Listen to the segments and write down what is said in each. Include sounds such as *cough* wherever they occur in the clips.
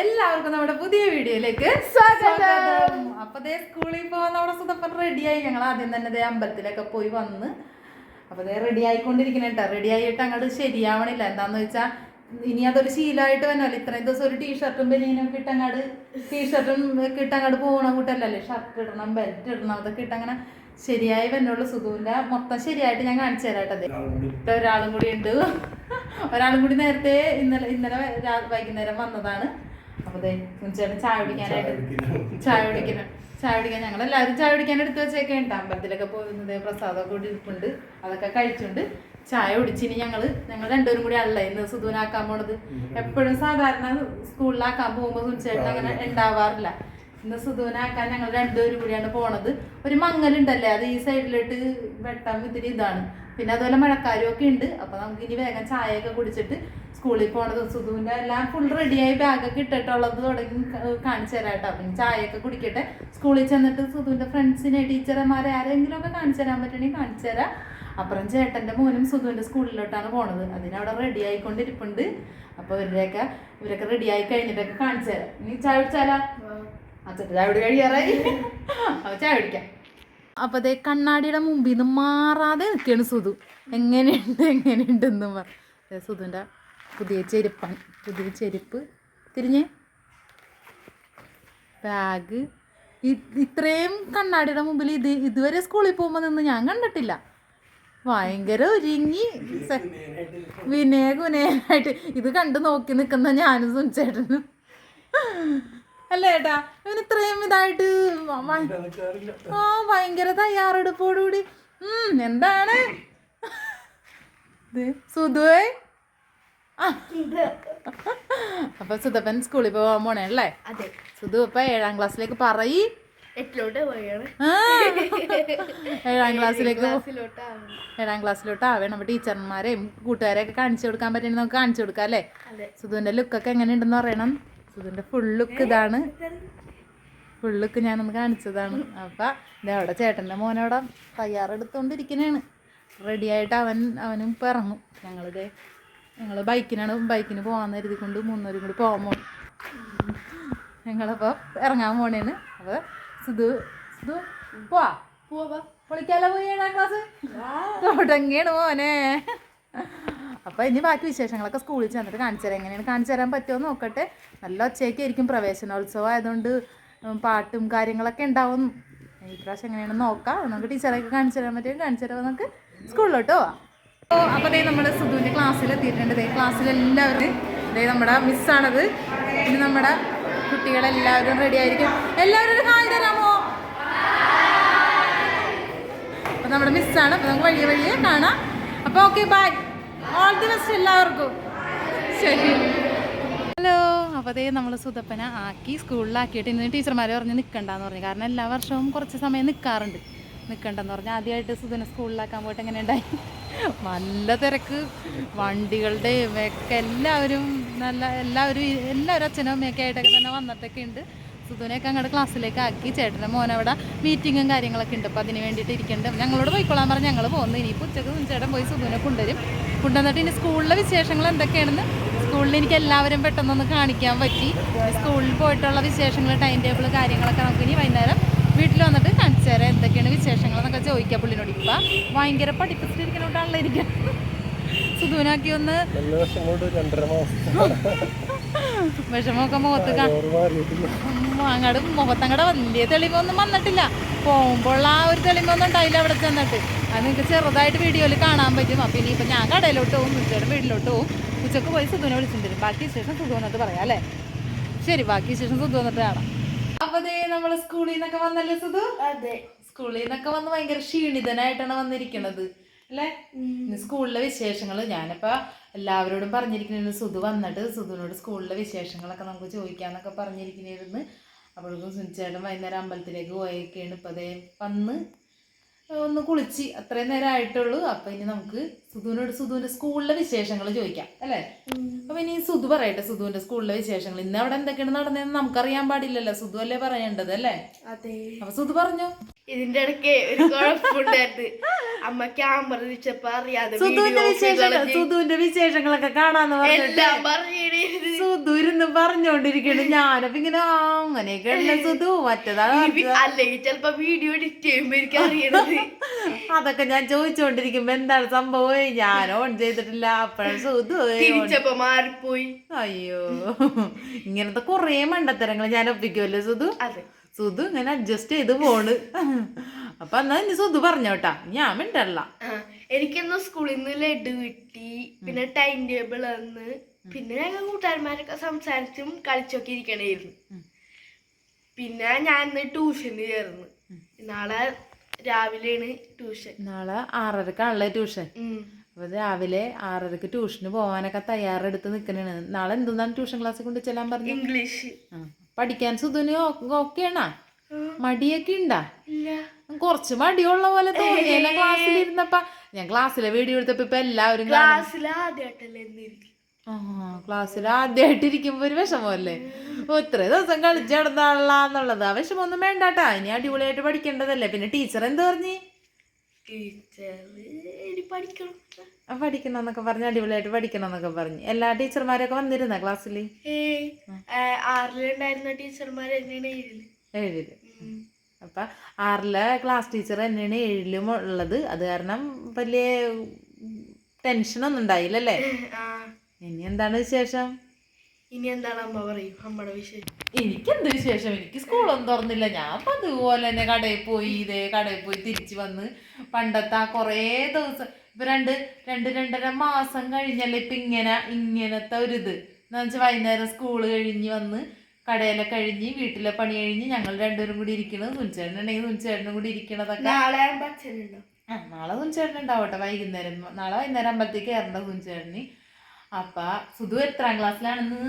എല്ലാവർക്കും നമ്മുടെ പുതിയ വീഡിയോയിലേക്ക് സ്വാഗതം. അപ്പൊ ദേ സ്കൂളിൽ പോകാൻ നമ്മുടെ സുതപ്പൻ റെഡിയായി. ഞങ്ങൾ ആദ്യം തന്നെ ദേ അമ്പലത്തിലൊക്കെ പോയി വന്ന്. അപ്പൊ ദേ റെഡി ആയിക്കൊണ്ടിരിക്കണ കേട്ടോ റെഡി ആയിട്ട് അങ്ങോട്ട് ശരിയാവണില്ല. എന്താന്ന് വെച്ചാ ഇനി അതൊരു ശീലമായിട്ട് വന്നല്ലോ ഇത്രയും ദിവസം ഒരു ടീഷർട്ടും ബനിയനും ഒക്കെ ഇട്ടങ്ങാട് ടീഷർട്ടും ഒക്കെ ഇട്ടങ്ങാട് പോകണ കൂട്ടല്ലേ ഷർട്ട് ഇടണം ബെൽറ്റ് ഇടണം അതൊക്കെ ഇട്ടങ്ങനെ ശരിയായി വന്നുള്ള സുഖമില്ല മൊത്തം ശരിയായിട്ട് ഞാൻ കാണിച്ചു തരാട്ടത് ഒരാളും കൂടി ഉണ്ട്. ഒരാളും കൂടി നേരത്തെ ഇന്നലെ ഇന്നലെ വൈകുന്നേരം വന്നതാണ്. അപ്പൊ ദേ ചേട്ടൻ ചായ കുടിക്കാനായിട്ട് ചായ കുടിക്കണം ചായ കുടിക്കാൻ ഞങ്ങൾ എല്ലാവരും ചായ കുടിക്കാൻ എടുത്ത് വെച്ചേക്കുണ്ട് അമ്പലത്തിലൊക്കെ പോകുന്നത് പ്രസാദമൊക്കെ കൂടി ഇരിപ്പുണ്ട്. അതൊക്കെ കഴിച്ചുണ്ട് ചായ കുടിച്ചിനി ഞങ്ങൾ ഞങ്ങൾ രണ്ടുപേരും കൂടി അല്ല ഇന്ന് സുധുവിനാക്കാൻ പോണത്. എപ്പോഴും സാധാരണ സ്കൂളിലാക്കാൻ പോകുമ്പോൾ സുനിച്ചേട്ടൻ അങ്ങനെ ഉണ്ടാവാറില്ല. ഇന്ന് സുധുവിനാക്കാൻ ഞങ്ങൾ രണ്ടുപേരും കൂടിയാണ് പോണത്. ഒരു മങ്ങലുണ്ടല്ലേ അത് ഈ സൈഡിലോട്ട് വെട്ടാൻ ഇത്തിരി ഇതാണ്. പിന്നെ അതുപോലെ മഴക്കാരും ഒക്കെ ഉണ്ട്. അപ്പൊ നമുക്ക് ഇനി വേഗം ചായയൊക്കെ കുടിച്ചിട്ട് സ്കൂളിൽ പോണത്. സുധുവിന്റെ എല്ലാം ഫുൾ റെഡിയായി ബാഗൊക്കെ ഇട്ടിട്ടുള്ളത് തുടങ്ങി കാണിച്ചു തരാം കേട്ടോ. അപ്പം ചായയൊക്കെ കുടിക്കട്ടെ. സ്കൂളിൽ ചെന്നിട്ട് സുധുവിന്റെ ഫ്രണ്ട്സിനെ ടീച്ചർമാരെ ആരെങ്കിലും ഒക്കെ കാണിച്ചു തരാൻ പറ്റണമെങ്കിൽ കാണിച്ചു തരാം. അപ്പുറം ചേട്ടന്റെ മോനും സുധുവിന്റെ സ്കൂളിലോട്ടാണ് പോണത്. അതിനവിടെ റെഡി ആയിക്കൊണ്ടിരിപ്പുണ്ട്. അപ്പൊ ഇവരുടെയൊക്കെ ഇവരൊക്കെ റെഡി ആയി കഴിഞ്ഞിട്ടൊക്കെ കാണിച്ചു തരാം. ഇനി ചായ കുടിച്ചാലോ? അച്ഛന്റെ ചായ കുടി കഴിയാറായി. അപ്പൊ ചായ കുടിക്കാം. അപ്പൊ അതേ കണ്ണാടിയുടെ മുമ്പിൽ നിന്ന് മാറാതെ നിൽക്കുകയാണ് സുധു. എങ്ങനെയുണ്ട് എങ്ങനെയുണ്ടെന്ന് പറഞ്ഞു സുധുവിന്റെ പുതിയ ചെരുപ്പാണ് പുതിയ ചെരുപ്പ്. തിരിഞ്ഞ്. ബാഗ്. ഇത്രയും കണ്ണാടിയുടെ മുമ്പിൽ ഇത് ഇതുവരെ സ്കൂളിൽ പോകുമ്പോൾ നിന്ന് ഞാൻ കണ്ടിട്ടില്ല. ഭയങ്കര ഒരുങ്ങി. വിനയ കുനയായിട്ട് ഇത് കണ്ട് നോക്കി നിൽക്കുന്ന ഞാനും സുനിച്ചേട്ടനും. അല്ലേ ഏട്ടാ? ഇവന് ഇത്രയും ഇതായിട്ട് ആ ഭയങ്കര തയ്യാറെടുപ്പോടുകൂടി. ഉം എന്താണ്? സുധുവേ അപ്പൊ സുധപ്പൻ സ്കൂളിൽ പോവാൻ പോണേ അല്ലേ? സുധു ഇപ്പൊ ഏഴാം ക്ലാസ്സിലേക്ക് പറയി. ഏഴാം ക്ലാസ്സിലേക്ക് ഏഴാം ക്ലാസ്സിലോട്ട് ആവേ നമ്മുടെ ടീച്ചർമാരെയും കൂട്ടുകാരെയൊക്കെ കാണിച്ചു കൊടുക്കാൻ പറ്റുന്ന നമുക്ക് കാണിച്ചു കൊടുക്കാം അല്ലേ? സുധുവിന്റെ ലുക്കൊക്കെ എങ്ങനെയുണ്ടെന്ന് പറയണം. സുധുവിന്റെ ഫുൾ ലുക്ക് ഇതാണ്. ഫുൾ ലുക്ക് ഞാനൊന്ന് കാണിച്ചതാണ്. അപ്പം ഇത് അവിടെ ചേട്ടന്റെ മോനവിടെ തയ്യാറെടുത്തുകൊണ്ടിരിക്കുന്നതാണ് റെഡി ആയിട്ട് അവൻ അവനും ഇപ്പം ഇറങ്ങും. ഞങ്ങളിത് ഞങ്ങൾ ബൈക്കിനാണ് ബൈക്കിന് പോകാൻ കരുതിക്കൊണ്ട് മൂന്നൂരും കൂടി പോകാൻ പോണു. ഞങ്ങളപ്പോൾ ഇറങ്ങാൻ പോണേന്ന് അപ്പോൾ സുധു സുധു പോവാ. പോവാ പൊളിക്കാലോ പോയി ഏഴാം ക്ലാസ് തുടങ്ങിയാണ് മോനെ. അപ്പൊ ഇനി ബാക്കി വിശേഷങ്ങളൊക്കെ സ്കൂളിൽ ചെന്നിട്ട് കാണിച്ചു തരാം. എങ്ങനെയാണ് കാണിച്ചു തരാൻ പറ്റുമോ നോക്കട്ടെ. നല്ല ഒച്ചയ്ക്കായിരിക്കും പ്രവേശനോത്സവം ആയതുകൊണ്ട് പാട്ടും കാര്യങ്ങളൊക്കെ ഉണ്ടാവും. ഈ പ്രാവശ്യം എങ്ങനെയാണെന്ന് നോക്കാം. നമുക്ക് ടീച്ചറൊക്കെ കാണിച്ചു തരാൻ പറ്റുമോ കാണിച്ചു തരാം. നമുക്ക് സ്കൂളിലോട്ട് പോവാം. അപ്പോൾ ദേ നമ്മുടെ സുധുവിന്റെ ക്ലാസ്സിൽ എത്തിയിട്ടുണ്ട്. ദേ ക്ലാസ്സിൽ എല്ലാവരും ദേ നമ്മുടെ മിസ്സാണത് ഇനി നമ്മുടെ കുട്ടികളെല്ലാവരും റെഡി ആയിരിക്കും. എല്ലാവരും ഹായ് തരാമോ? അപ്പോൾ നമ്മുടെ മിസ്സാണ് അപ്പോൾ നമുക്ക് വഴിയെ വഴിയെ കാണാം. അപ്പോൾ okay bye all the best എല്ലാവർക്കും. ശരി. ഹലോ അപ്പോൾ അതേ നമ്മൾ സുതപ്പന ആക്കി സ്കൂളിലാക്കിയിട്ട് ഇന്ന് ടീച്ചർമാർ പറഞ്ഞ് നിൽക്കണ്ടെന്ന് പറഞ്ഞു. കാരണം എല്ലാ വർഷവും കുറച്ച് സമയം നിൽക്കാറുണ്ട് നിൽക്കണ്ടെന്ന് പറഞ്ഞു ആദ്യമായിട്ട് സുധന സ്കൂളിലാക്കാൻ പോയിട്ട് എങ്ങനെ ഉണ്ടായി? നല്ല തിരക്ക്. വണ്ടികളുടെ ഒക്കെ എല്ലാവരും നല്ല എല്ലാവരും എല്ലാവരും അച്ഛനും അമ്മയൊക്കെ ആയിട്ടൊക്കെ തന്നെ വന്നിട്ടൊക്കെ ഉണ്ട്. സുധുവിനെയൊക്കെ അങ്ങോട്ട് ക്ലാസ്സിലേക്ക് ആക്കി. ചേട്ടന്റെ മോൻ അവിടെ മീറ്റിങ്ങും കാര്യങ്ങളൊക്കെ ഉണ്ട്. അപ്പോൾ അതിന് വേണ്ടിയിട്ട് ഇരിക്കേണ്ട. ഞങ്ങളോട് പോയിക്കോളാൻ പറഞ്ഞ് ഞങ്ങൾ പോകുന്നു ഇനി ഉച്ചയ്ക്ക് ചേട്ടൻ പോയി സുധുനെ കൊണ്ടുവരും. കൊണ്ടുവന്നിട്ട് ഇനി സ്കൂളിലെ വിശേഷങ്ങൾ എന്തൊക്കെയാണെന്ന് സ്കൂളിൽ എനിക്ക് എല്ലാവരും പെട്ടെന്നൊന്ന് കാണിക്കാൻ പറ്റി. സ്കൂളിൽ പോയിട്ടുള്ള വിശേഷങ്ങൾ ടൈം ടേബിൾ കാര്യങ്ങളൊക്കെ നമുക്ക് ഇനി വൈകുന്നേരം വീട്ടിൽ വന്നിട്ട് കാണിച്ചു തരാം. എന്തൊക്കെയാണ് വിശേഷങ്ങൾ എന്നൊക്കെ ചോദിക്കാം പുള്ളിനോട്. ഇപ്പം ഭയങ്കര പഠിപ്പിച്ചിരിക്കുന്നോണ്ടാണല്ലോ ഇരിക്കുക സുധുവിനാക്കി ഒന്ന് *laughs* വിഷമമൊക്കെ മുഖത്ത് അങ്ങോട്ട് മുഖത്തങ്ങടെ വലിയ തെളിവൊന്നും വന്നിട്ടില്ല. പോകുമ്പോൾ ആ ഒരു തെളിവൊന്നും ഉണ്ടായില്ല അവിടെ ചെന്നിട്ട്. അത് നിങ്ങൾക്ക് ചെറുതായിട്ട് വീഡിയോയിൽ കാണാൻ പറ്റും. അപ്പം ഇനിയിപ്പോൾ ഞാൻ കടയിലോട്ട് പോകും ഉച്ചയുടെ വീട്ടിലോട്ട് പോകും ഉച്ചയ്ക്ക് പോയി സുധുവിനെ വിളിച്ചിട്ടുണ്ട് ബാക്കി ശേഷം സുധു വന്നിട്ട് പറയാം അല്ലേ? ശരി ബാക്കി ശേഷം സുധു വന്നിട്ട് കാണാം. അപ്പൊ ദേ നമ്മൾ സ്കൂളിൽ നിന്നൊക്കെ വന്നല്ലേ സുധു? അതെ. സ്കൂളിൽ നിന്നൊക്കെ വന്ന് ഭയങ്കര ക്ഷീണിതനായിട്ടാണ് വന്നിരിക്കണത്. അല്ലേ? സ്കൂളിലെ വിശേഷങ്ങൾ ഞാനിപ്പോ എല്ലാവരോടും പറഞ്ഞിരിക്കുന്നത് സുധു വന്നിട്ട് സുധുവിനോട് സ്കൂളിലെ വിശേഷങ്ങളൊക്കെ നമുക്ക് ചോദിക്കാന്നൊക്കെ പറഞ്ഞിരിക്കുന്നിരുന്നു. അപ്പോഴേക്കും സുനിച്ചേട്ടൻ വൈകുന്നേരം അമ്പലത്തിലേക്ക് പോയൊക്കെയാണ് ഇപ്പൊ അതേ വന്ന് ഒന്ന് കുളിച്ച് അത്രയും നേരം ആയിട്ടുള്ളൂ. അപ്പൊ ഇനി നമുക്ക് സുധുവിനോട് സുധുവിന്റെ സ്കൂളിലെ വിശേഷങ്ങൾ ചോദിക്കാം. അല്ലേ? അപ്പൊ ഇനി സുധു പറയട്ടെ സുധുവിന്റെ സ്കൂളിലെ വിശേഷങ്ങൾ ഇന്ന് അവിടെ എന്തൊക്കെയാണ് നടന്നതെന്ന് നമുക്കറിയാൻ പാടില്ലല്ലോ. സുധു അല്ലേ പറയേണ്ടത് അല്ലേ? അതെ. അപ്പൊ സുധു പറഞ്ഞു? ഇതിന്റെ ഇടയ്ക്ക് ഒരു കുഴപ്പമുണ്ടായിരുന്നു. *laughs* അമ്മ ക്യാമറ അറിയാതെ സുധുവിന്റെ വിശേഷങ്ങൾ സുധുവിന്റെ വിശേഷങ്ങളൊക്കെ കാണാന്ന് പറഞ്ഞിട്ട് സുധു ഇരുന്ന് പറഞ്ഞോണ്ടിരിക്കണ് ഞാനപ്പോ ഇങ്ങനെ അങ്ങനെയൊക്കെ അങ്ങനെയൊക്കെയല്ലേ സുധു? മറ്റതാ അല്ലെങ്കിൽ ചെലപ്പോ വീഡിയോ എഡിറ്റ് ചെയ്യുമ്പോ എനിക്ക് അറിയണത്. അതൊക്കെ ഞാൻ ചോദിച്ചോണ്ടിരിക്കുമ്പോ എന്താണ് സംഭവം? ഞാൻ ഓൺ ചെയ്തിട്ടില്ല. അപ്പോഴും സുധു തിരിച്ചപ്പോ മാറിപ്പോയി. അയ്യോ. ഇങ്ങനത്തെ കൊറേ മണ്ടത്തരങ്ങൾ ഞാൻ ഒപ്പിക്കുമല്ലോ സുധു? അതെ. സുധു ഇങ്ങനെ അഡ്ജസ്റ്റ് ചെയ്ത് പോണ്. അപ്പൊ എന്നാ ഇനി സുധു പറഞ്ഞോട്ടാ ഞാൻ മിണ്ടല്ല എനിക്കെന്നോ സ്കൂളിൽ നിന്ന് ലഡു കിട്ടി. പിന്നെ ടൈം ടേബിൾ വന്ന് പിന്നെ ഞങ്ങൾ കൂട്ടുകാരന്മാരൊക്കെ സംസാരിച്ചും കളിച്ചൊക്കെ ഇരിക്കണായിരുന്നു. പിന്നെ ഞാൻ ഇന്ന് ട്യൂഷന് ചേർന്ന്. നാളെ രാവിലെയാണ് ട്യൂഷൻ നാളെ ആറരക്കാണല്ലേ ട്യൂഷൻ അപ്പോൾ അപ്പൊ രാവിലെ ആറരക്ക് ട്യൂഷന് പോവാനൊക്കെ തയ്യാറെടുത്ത് നിക്കണേ നാളെ എന്തുന്നാണ് ട്യൂഷൻ ക്ലാസ് കൊണ്ട് ചെല്ലാൻ പറഞ്ഞു? ഇംഗ്ലീഷ്. പഠിക്കാൻ സുധുന് ഓക്കെയാണാ? മടിയൊക്കെ ഉണ്ടാ? ഇല്ല. കുറച്ച് മടിയുള്ള പോലെ തോന്നിയല്ല ക്ലാസ്സിൽ ഇരുന്നപ്പ ഞാൻ ക്ലാസ്സിലെ വീഡിയോ എടുത്തപ്പോ ഇപ്പൊ എല്ലാവരും. ക്ലാസ്സിൽ ആ ആദ്യമായിട്ട് ഇരിക്കുമ്പോ ഒരു വിഷമമല്ലേ? ഓ, ഇത്രയും ദിവസം കളിച്ച് നടന്നാളാന്നുള്ളത് ആ വിഷമൊന്നും വേണ്ടാട്ടാ. ഇനി അടിപൊളിയായിട്ട് പഠിക്കേണ്ടതല്ലേ. പിന്നെ ടീച്ചർ എന്ത് പറഞ്ഞു? പഠിക്കണം. എന്നൊക്കെ പറഞ്ഞു അടിപൊളിയായിട്ട് പഠിക്കണം എന്നൊക്കെ പറഞ്ഞു. എല്ലാ ടീച്ചർമാരൊക്കെ വന്നിരുന്ന ക്ലാസ്സിൽ ആറിലുണ്ടായിരുന്ന ടീച്ചർമാർ ഏഴിൽ അപ്പൊ ആറിലെ ക്ലാസ് ടീച്ചർ തന്നെയാണ് ഏഴിലും ഉള്ളത്. അത് കാരണം വലിയ ടെൻഷനൊന്നും ഉണ്ടായില്ലല്ലേ ഇനി എന്താണ് വിശേഷം? ഇനി എന്താണ് അമ്മ പറയും? അമ്മയുടെ വിശേഷം. എനിക്കെന്ത് വിശേഷം? എനിക്ക് സ്കൂളൊന്നും തുറന്നില്ല. ഞാൻ അപ്പം അതുപോലെ തന്നെ കടയിൽ പോയി ഇതേ കടയിൽ പോയി തിരിച്ചു വന്ന് പണ്ടത്തെ ആ കുറേ ദിവസം ഇപ്പൊ രണ്ട് രണ്ട് രണ്ടര മാസം കഴിഞ്ഞല്ലേ ഇപ്പൊ ഇങ്ങനെ ഇങ്ങനത്തെ ഒരു ഇത് എന്ന് വെച്ചാൽ വൈകുന്നേരം സ്കൂൾ കഴിഞ്ഞ് വന്ന് കടയിലെ കഴിഞ്ഞ് വീട്ടിലെ പണി കഴിഞ്ഞ് ഞങ്ങൾ രണ്ടുപേരും കൂടി ഇരിക്കണത് തുഞ്ചേട്ടനുണ്ടെങ്കിൽ തുഞ്ചേട്ടനും കൂടി ഇരിക്കണതൊക്കെ. ആ നാളെ തുഞ്ചേട്ടൻ ഉണ്ടാവട്ടെ വൈകുന്നേരം. നാളെ വൈകുന്നേരം അമ്പലത്തേക്ക് കയറേണ്ട തുഞ്ചേട്ടന് അപ്പൊ സുധു എത്രാം ക്ലാസ്സിലാണെന്ന്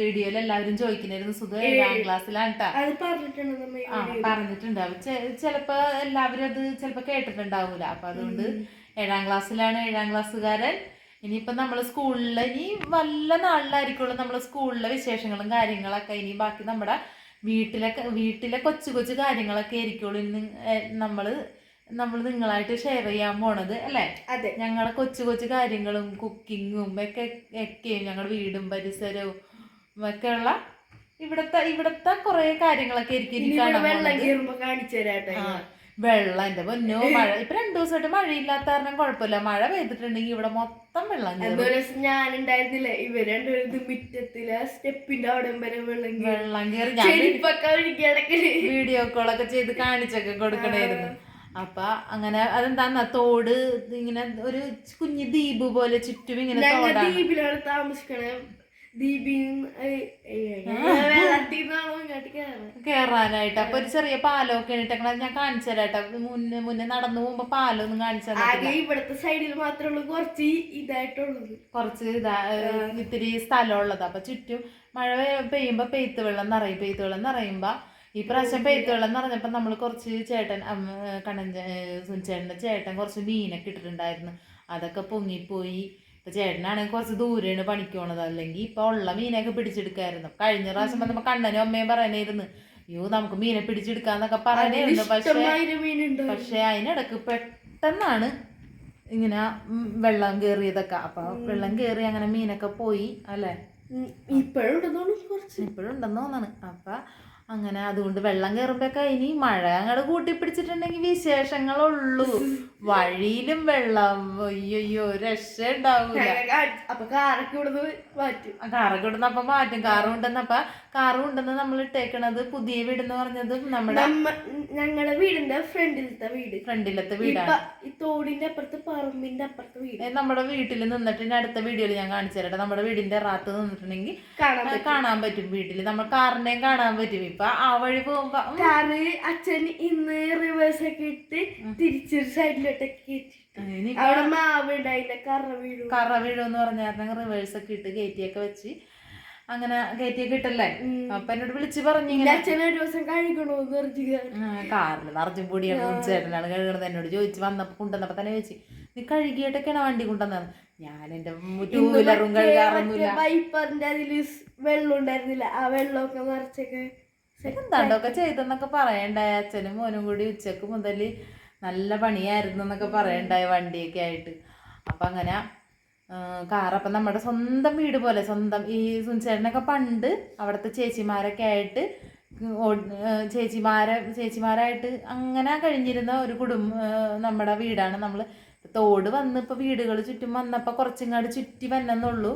വീഡിയോയിൽ എല്ലാവരും ചോദിക്കുന്നായിരുന്നു. സുധു ഏഴാം ക്ലാസ്സിലാണ് പറഞ്ഞിട്ടുണ്ടോ ആ ചിലപ്പോ എല്ലാവരും അത് ചിലപ്പോ കേട്ടിട്ടുണ്ടാവൂല. അപ്പൊ അതുകൊണ്ട് ഏഴാം ക്ലാസ്സിലാണ് ഏഴാം ക്ലാസ്സുകാരൻ. ഇനിയിപ്പോ നമ്മൾ സ്കൂളിൽ ഇനി വല്ല നാളിലായിരിക്കുള്ളൂ നമ്മൾ സ്കൂളിലെ വിശേഷങ്ങളും കാര്യങ്ങളൊക്കെ. ഇനി ബാക്കി നമ്മുടെ വീട്ടിലെ വീട്ടിലെ കൊച്ചു കൊച്ചു കാര്യങ്ങളൊക്കെ ആയിരിക്കുള്ളൂ ഇന്ന് നമ്മൾ നമ്മൾ നിങ്ങളായിട്ട് ഷെയർ ചെയ്യാൻ പോണത് അല്ലേ? അതെ. ഞങ്ങളുടെ കൊച്ചു കൊച്ചു കാര്യങ്ങളും കുക്കിങ്ങും ഒക്കെ ഒക്കെയും ഞങ്ങളുടെ വീടും പരിസരവും ഒക്കെയുള്ള ഇവിടത്തെ ഇവിടത്തെ കുറെ കാര്യങ്ങളൊക്കെ ആയിരിക്കും കാണിച്ചു തരാട്ടെ വെള്ളം എന്റെ പൊന്നോ മഴ. ഇപ്പൊ രണ്ടു ദിവസമായിട്ട് മഴയില്ലാത്ത കാരണം കുഴപ്പമില്ല. മഴ പെയ്തിട്ടുണ്ടെങ്കിൽ ഇവിടെ മൊത്തം വെള്ളം ഞാൻ ഉണ്ടായിരുന്നില്ല ഇവർ രണ്ടുപേരും മുറ്റത്തിൽ സ്റ്റെപ്പിന്റെ അവിടെ വരെ വെള്ളം വെള്ളം കയറി ഞാൻ വീഡിയോ കോളൊക്കെ ചെയ്ത് കാണിച്ചൊക്കെ കൊടുക്കണായിരുന്നു. അപ്പൊ അങ്ങനെ അതെന്താന്ന തോട് ഇങ്ങനെ ഒരു കുഞ്ഞു ദ്വീപ് പോലെ ചുറ്റും ഇങ്ങനെ ദ്വീപിലാണ് താമസിക്കണേ. കേറാനായിട്ട്. അപ്പൊ ഒരു ചെറിയ പാലമൊക്കെ ഇട്ടേക്കണ ഞാൻ കാണിച്ചു തരാട്ടോ മുന്നേ മുന്നേ നടന്നു പോകുമ്പോ പാലൊന്നും കാണിച്ചു ഇവിടുത്തെ സൈഡിൽ മാത്രമേ ഉള്ളൂ. കുറച്ച് ഇതായിട്ടുള്ളത്. കുറച്ച് ഇതാ ഇത്തിരി ഇത്തിരി സ്ഥലമുള്ളത്. അപ്പൊ ചുറ്റും മഴ പെയ്യുമ്പോ പെയ്ത്ത് വെള്ളം നിറയും. പെയ്ത്ത് വെള്ളം നിറയുമ്പോ ഈ പ്രാവശ്യം പെയ്ത്ത് വെള്ളം നിറഞ്ഞപ്പോ നമ്മൾ കുറച്ച് ചേട്ടൻ കണ്ണൻ സുനിച്ചേട്ടന്റെ ചേട്ടൻ കുറച്ച് മീനൊക്കെ ഇട്ടിട്ടുണ്ടായിരുന്നു. അതൊക്കെ പൊങ്ങിപ്പോയി. ഇപ്പൊ ചേട്ടനാണെങ്കിൽ കുറച്ച് ദൂരെയാണ് പണിക്ക് പോണത് അല്ലെങ്കിൽ ഇപ്പൊ ഉള്ള മീനൊക്കെ പിടിച്ചെടുക്കായിരുന്നു. കഴിഞ്ഞ പ്രാവശ്യം വന്നപ്പോ കണ്ണനും അമ്മയും പറയണായിരുന്നു അയ്യോ നമുക്ക് മീനെ പിടിച്ചെടുക്കാന്നൊക്കെ പറയണായിരുന്നു പക്ഷെ പക്ഷേ അതിനിടക്ക് പെട്ടെന്നാണ് ഇങ്ങനെ വെള്ളം കയറിയതൊക്കെ അപ്പൊ വെള്ളം കയറി അങ്ങനെ മീനൊക്കെ പോയി അല്ലേ? ഇപ്പോഴും ഉണ്ടെന്നോളൂ കുറച്ച്. ഇപ്പോഴും ഉണ്ടെന്ന് തോന്നാണ്. അപ്പൊ അങ്ങനെ അതുകൊണ്ട് വെള്ളം കയറുമ്പോഴൊക്കെ ഇനി മഴ അങ്ങോട്ട് കൂട്ടി പിടിച്ചിട്ടുണ്ടെങ്കിൽ വിശേഷങ്ങളുള്ളൂ. *laughs* വഴിയിലും വെള്ളം. അയ്യോ രക്ഷ ഉണ്ടാവൂല. അപ്പൊ കാറൊക്കെ ഇവിടുന്ന് മാറ്റും. കാറൊക്കെ ഇവിടുന്ന് അപ്പൊ മാറ്റും. കാറ് കൊണ്ടുവന്നപ്പ കാറ് കൊണ്ടുവന്ന് നമ്മൾ ഇട്ടേക്കണത് പുതിയ വീട് എന്ന് പറഞ്ഞത് നമ്മുടെ നമ്മ ഞങ്ങളുടെ വീടിന്റെ ഫ്രണ്ടിലത്തെ വീട്. ഫ്രണ്ടിലത്തെ വീടാണ്. ഈ തോടിന്റെ അപ്പുറത്ത് പറമ്പിന്റെ അപ്പുറത്ത് വീട്. നമ്മുടെ വീട്ടിൽ നിന്നിട്ട് ഇനി അടുത്ത വീഡിയോയിൽ ഞാൻ കാണിച്ചു തരട്ടെ നമ്മുടെ വീടിന്റെ റാത്ത് നിന്നിട്ടുണ്ടെങ്കിൽ കാണാൻ പറ്റും. വീട്ടിൽ നമ്മൾ കാറിനെയും കാണാൻ പറ്റും. ഇപ്പൊ ആ വഴി പോകുമ്പോ കാറ് അച്ഛൻ ഇന്ന് റിവേഴ്സ് ഒക്കെ ഇട്ട് തിരിച്ചൊരു ഇനി അവിടെ മാവ് ഉണ്ടായില്ല കറ വീഴും. കറ വീഴുമെന്ന് പറഞ്ഞ കാരണം റിവേഴ്സ് ഒക്കെ ഇട്ട് കയറ്റിയൊക്കെ വെച്ച് അങ്ങനെ കയറ്റിയൊക്കെ ഇട്ടല്ലേ? അപ്പൊ എന്നോട് വിളിച്ച് പറഞ്ഞു ഒരു ദിവസം കാറിൽ നിറച്ചും പൊടിയാണ് ചേട്ടനാണ് കഴുകണത് എന്നോട് ചോദിച്ചു വന്നപ്പോ കൊണ്ടുവന്നപ്പോ തന്നെ ചോദിച്ചു നീ കഴുകിയിട്ടൊക്കെയാണ് വണ്ടി കൊണ്ടുവന്നത്? ഞാൻ എന്റെ ടൂ വീലറും കഴുകാറൊന്നുമില്ല. വൈപ്പറിന്റെ അതിൽ വെള്ളം ഉണ്ടായിരുന്നില്ല. ആ വെള്ളമൊക്കെ നിറച്ചൊക്കെ എന്താണ്ടൊക്കെ ചെയ്തെന്നൊക്കെ പറയണ്ടേ? അച്ഛനും മോനും കൂടി ഉച്ചയ്ക്ക് മുതൽ നല്ല പണിയായിരുന്നു എന്നൊക്കെ പറയണ്ടായി വണ്ടിയൊക്കെ ആയിട്ട്. അപ്പം അങ്ങനെ കാറപ്പം നമ്മുടെ സ്വന്തം വീട് പോലെ സ്വന്തം ഈ സുനിച്ചേട്ടനൊക്കെ പണ്ട് അവിടുത്തെ ചേച്ചിമാരൊക്കെ ആയിട്ട് ചേച്ചിമാരെ ചേച്ചിമാരായിട്ട് അങ്ങനെ കഴിഞ്ഞിരുന്ന ഒരു കുടുംബ നമ്മുടെ വീടാണ്. നമ്മൾ തോട് വന്ന് ഇപ്പോൾ വീടുകൾ ചുറ്റും വന്നപ്പോൾ കുറച്ചിങ്ങാട് ചുറ്റി വന്നെന്നുള്ളൂ.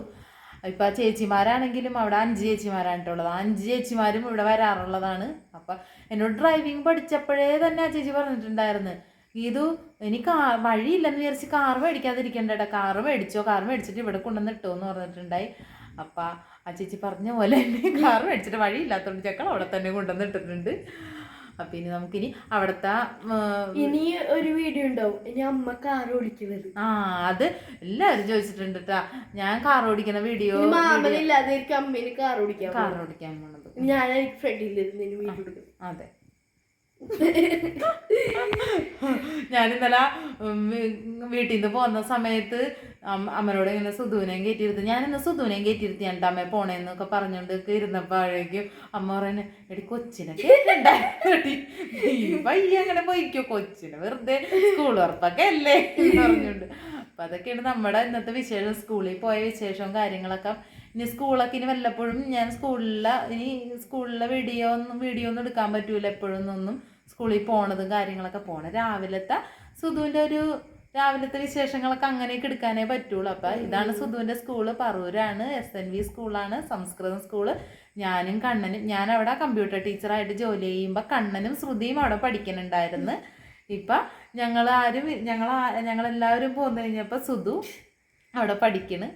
ഇപ്പം ചേച്ചിമാരാണെങ്കിലും അവിടെ അഞ്ച് ചേച്ചിമാരാണിട്ടുള്ളത് ആ അഞ്ച് ചേച്ചിമാരും ഇവിടെ വരാറുള്ളതാണ്. അപ്പം എന്നോട് ഡ്രൈവിംഗ് പഠിച്ചപ്പോഴേ തന്നെ ആ ചേച്ചി പറഞ്ഞിട്ടുണ്ടായിരുന്നു. ഇത് എനിക്ക് വഴിയില്ലെന്ന് വിചാരിച്ച് കാർ മേടിക്കാതിരിക്കണ്ടേട്ടാ. കാറ് മേടിച്ചോ? കാർ മേടിച്ചിട്ട് ഇവിടെ കൊണ്ടുവന്ന് ഇട്ടോ എന്ന് പറഞ്ഞിട്ടുണ്ടായി. അപ്പം ആ ചേച്ചി പറഞ്ഞ പോലെ തന്നെ കാർ മേടിച്ചിട്ട് വഴിയില്ലാത്തതുകൊണ്ട് ചക്കൾ അവിടെ തന്നെ കൊണ്ടുവന്ന് ഇട്ടിട്ടുണ്ട്. അപ്പം ഇനി നമുക്കിനി അവിടുത്തെ ഇനി ഒരു വീഡിയോ ഉണ്ടാവും. ഇനി അമ്മ കാർ ഓടിക്കുന്നത്. ആ അത് എല്ലാവരും ചോദിച്ചിട്ടുണ്ട് കേട്ടാ ഞാൻ കാർ ഓടിക്കുന്ന വീഡിയോ മാമനില്ലാതെ അമ്മേന് കാർ ഓടിക്കാൻ കാർ. ഓടിക്കാൻ പോണത്. ഞാൻ ഫ്രണ്ടിലിരുന്ന് ഇനി വീഡിയോ അതെ. ഞാൻ ഇന്നലെ വീട്ടിൽ നിന്ന് പോകുന്ന സമയത്ത് അമ്മ- അമ്മനോട് ഇങ്ങനെ സുധുവിനെയും കയറ്റിയിരുത്തി. ഞാൻ ഇന്ന് സുധുവിനെയും കയറ്റിയിരുത്തി. എന്റെ അമ്മയെ പോണേന്നൊക്കെ പറഞ്ഞുകൊണ്ട് ഇരുന്നപ്പോഴേക്കും അമ്മ പറയുന്നത് എടി കൊച്ചിനെ കേട്ടിട്ടുണ്ടായി വയ്യ അങ്ങനെ പോയിക്കോ കൊച്ചിനെ വെറുതെ സ്കൂൾ ഉറപ്പൊക്കെ അല്ലേ? പറഞ്ഞുകൊണ്ട് അപ്പൊ അതൊക്കെയാണ് നമ്മുടെ ഇന്നത്തെ വിശേഷം. സ്കൂളിൽ പോയ വിശേഷവും കാര്യങ്ങളൊക്കെ. ഇനി സ്കൂളൊക്കെ ഇനി വല്ലപ്പോഴും ഞാൻ സ്കൂളിലെ ഇനി സ്കൂളിലെ വീഡിയോ ഒന്നും വീഡിയോ ഒന്നും എടുക്കാൻ പറ്റൂല എപ്പോഴും ഒന്നും സ്കൂളിൽ പോണതും കാര്യങ്ങളൊക്കെ പോണ. രാവിലത്തെ സുധുവിന്റെ ഒരു രാവിലത്തെ വിശേഷങ്ങളൊക്കെ അങ്ങനെയൊക്കെ എടുക്കാനേ പറ്റുള്ളൂ. അപ്പം ഇതാണ് സുധുവിന്റെ സ്കൂൾ. പറൂരാണ് എസ് എൻ വി സ്കൂളാണ് സംസ്കൃതം സ്കൂൾ. ഞാനും കണ്ണനും ഞാൻ അവിടെ കമ്പ്യൂട്ടർ ടീച്ചറായിട്ട് ജോലി ചെയ്യുമ്പോൾ കണ്ണനും ശ്രുതിയും അവിടെ പഠിക്കുന്നുണ്ടായിരുന്നു ഇപ്പം ഞങ്ങൾ ആരും ഞങ്ങൾ ഞങ്ങളെല്ലാവരും പോന്നു കഴിഞ്ഞപ്പോൾ സുധു അവിടെ പഠിക്കണ്.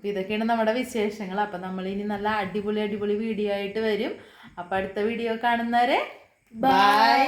അപ്പോൾ ഇതൊക്കെയാണ് നമ്മുടെ വിശേഷങ്ങൾ. അപ്പം നമ്മൾ ഇനി നല്ല അടിപൊളി അടിപൊളി വീഡിയോ ആയിട്ട് വരും. അപ്പം അടുത്ത വീഡിയോ കാണുന്നവരെ ബൈ